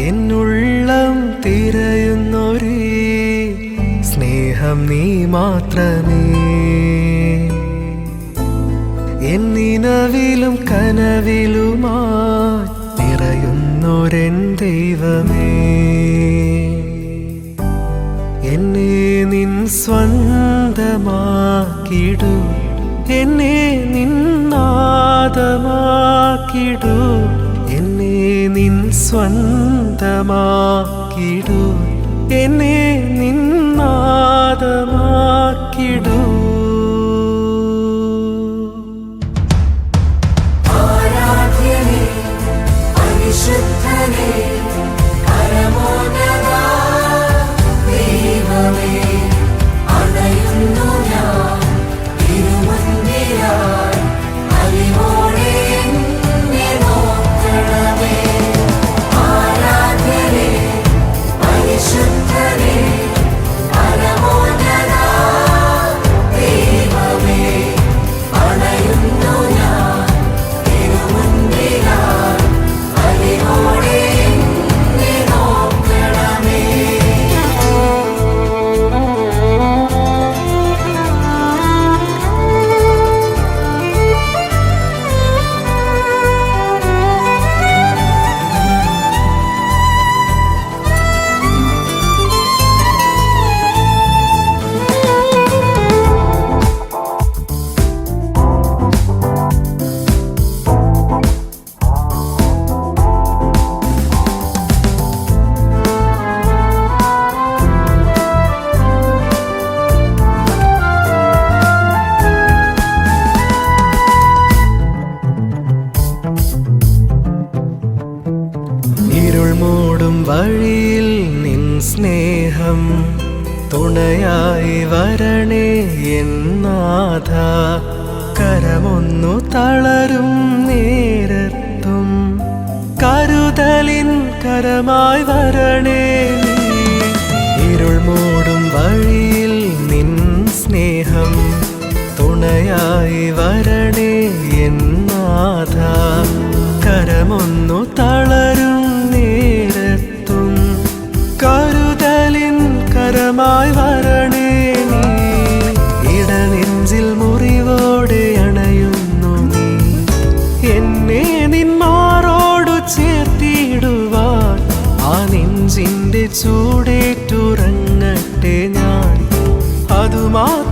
എന്നുള്ളം തിരയുന്നൊരു സ്നേഹം നീ മാത്രമേ. എന്നിനവിലും കനവിലുമായി നിറയുന്നൊരൻ ദൈവമേ. എന്നെ നിൻ സ്വന്തമാക്കിടു. എന്നെ നിന്നാദമാക്കിടു എന്നെ നിൻ സ്വന്തം സ്വന്തമാക്കിടു എന്നെ നിന്നാദമാക്കിടൂ. മൂടും വഴിയിൽ നിൻ സ്നേഹം തുണയായി വരണേ എന്നാഥ കരമൊന്നു തളരും നേരത്തും കരുതലിൻ കരമായി വരണേ. ഇരുൾ മൂടും വഴിയിൽ നിൻ സ്നേഹം തുണയായി വരണേ എന്നാഥ alma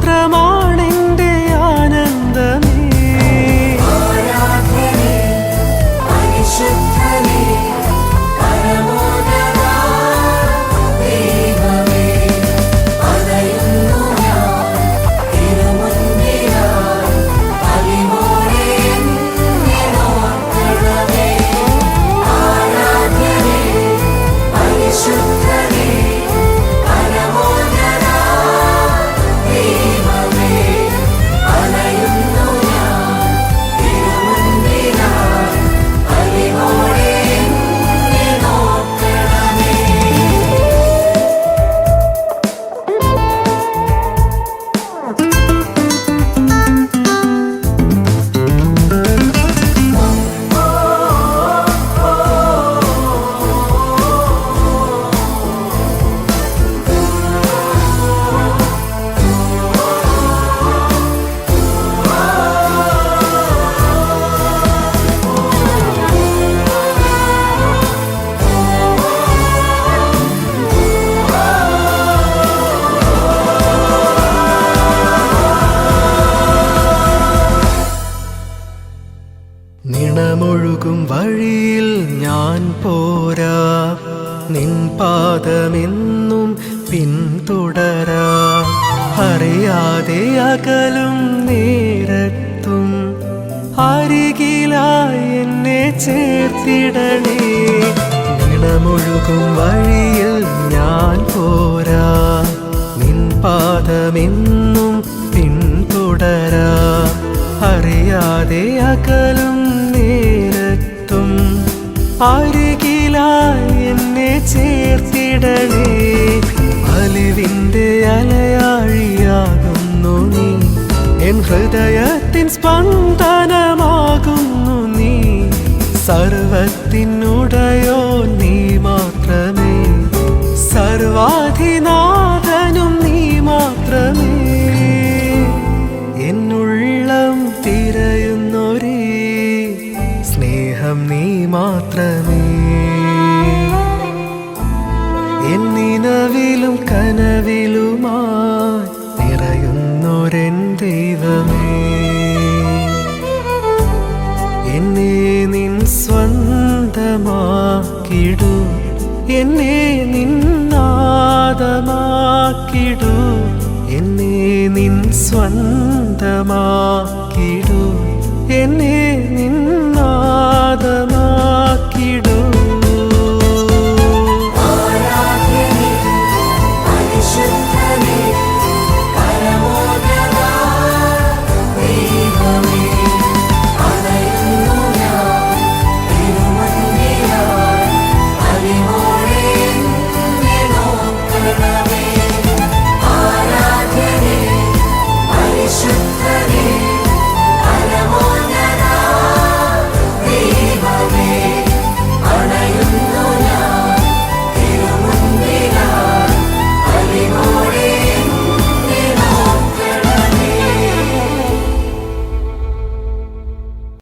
വഴിയിൽ ഞാൻ പോരാ. നിൻ പാദമെന്നും പിന്തുടരാ. അറിയാതെ അകലും നേരത്തും അരികിലായി എന്നെ ചേർത്തിടണേ. നിണമൊഴുകും വഴിയിൽ ഞാൻ പോരാ. നിൻ പാദമെന്നും പിന്തുടരാ. അറിയാതെ അകലും അരികിലായി എന്നെ ചേർത്തിടണേ. അലിവിന്റെ അലയാഴിയാകുന്നു നീ. എൻ ഹൃദയത്തിൻ സ്പന്ദനമാകുന്നു നീ. സർവത്തിനുടയോ നീ മാത്രമേ. സർവാധിനാഥനും എന്നെ നിൻ സ്വന്തമാക്കിടു. എന്നെ നിന്നാദമാക്കിടു എന്നെ നിൻ സ്വന്തമാക്കിടു. എന്നെ